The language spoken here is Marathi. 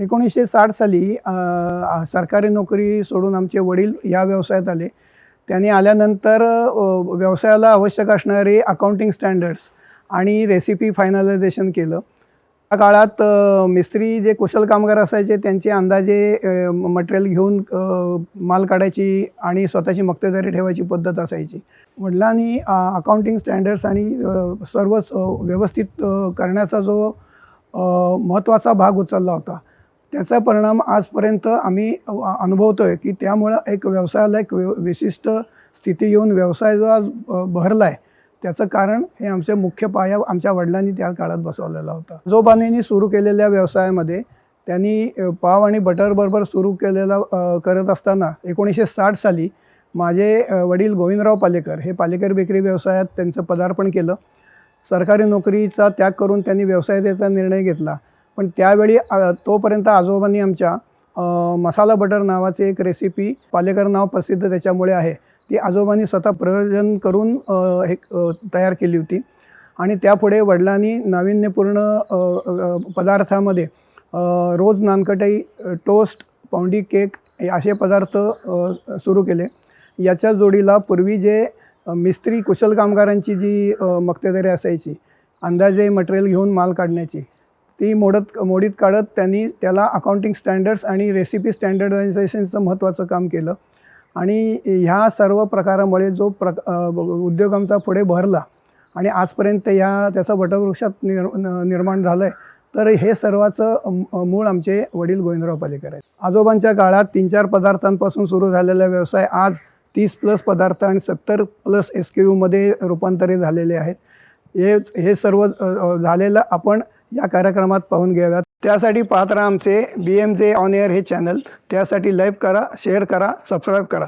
एकोणीसशे साठ साली सरकारी नोकरी सोडून आमचे वडील या व्यवसायात आले. त्यांनी आल्यानंतर व्यवसायाला आवश्यक असणारे अकाउंटिंग स्टँडर्ड्स आणि रेसिपी फायनलायझेशन केलं. त्या काळात मिस्त्री जे कुशल कामगार असायचे त्यांचे अंदाजे मटेरियल घेऊन माल काढायची आणि स्वतःची मक्तेदारी ठेवायची पद्धत असायची. वडिलांनी अकाउंटिंग स्टँडर्ड्स आणि सर्व सर्वच व्यवस्थित करण्याचा जो महत्त्वाचा भाग उचलला होता. त्याचा परिणाम आजपर्यंत आम्ही अनुभवतो आहे की त्यामुळं एक व्यवसायाला एक विशिष्ट स्थिती येऊन व्यवसाय जो आज बहरला आहे त्याचं कारण हे आमचे मुख्य पाया आमच्या वडिलांनी त्या काळात बसवलेला होता. जोबानेनी सुरू केलेल्या व्यवसायामध्ये त्यांनी पाव आणि बटरबरोबर सुरू केलेला करत असताना एकोणीसशे साठ साली माझे वडील गोविंदराव पालेकर हे पालेकर बेकरी व्यवसायात त्यांचं पदार्पण केलं. सरकारी नोकरीचा त्याग करून त्यांनी व्यवसायाचा निर्णय घेतला. पण त्यावेळी तोपर्यंत आजोबांनी आमच्या मसाला बटर नावाची एक रेसिपी पालेकर नाव प्रसिद्ध त्याच्यामुळे आहे. ती आजोबांनी स्वतः प्रयोजन करून हे तयार केली होती. आणि त्यापुढे वडिलांनी नाविन्यपूर्ण पदार्थामध्ये रोज नानकटाई टोस्ट पाऊंडी केक हे असे पदार्थ सुरू केले. याच्या जोडीला पूर्वी जे मिस्त्री कुशल कामगारांची जी मक्तेदारी असायची अंदाजे मटेरियल घेऊन माल काढण्याची ती मोडत मोडीत काढत त्यांनी त्याला अकाउंटिंग स्टँडर्ड्स आणि रेसिपी स्टँडर्डायझेशनचं महत्त्वाचं काम केलं. आणि ह्या सर्व प्रकारामुळे जो प्र उद्योग आमचा पुढे भरला आणि आजपर्यंत ह्या त्याचा वटवृक्षात निर निर्माण झालं आहे तर हे सर्वाचं मूळ आमचे वडील गोविंदराव पालेकर आहेत. आजोबांच्या काळात तीन चार पदार्थांपासून सुरू झालेला व्यवसाय आज तीस प्लस पदार्थ आणि सत्तर प्लस एस क्यूमध्ये रूपांतरित झालेले आहेत. हे हे सर्व झालेलं आपण या कार्यक्रमात पाहून घ्याव्यात. त्यासाठी पाहत राहा आमचे B M J on air हे चॅनल त्यासाठी लाईक करा शेअर करा सबस्क्राईब करा.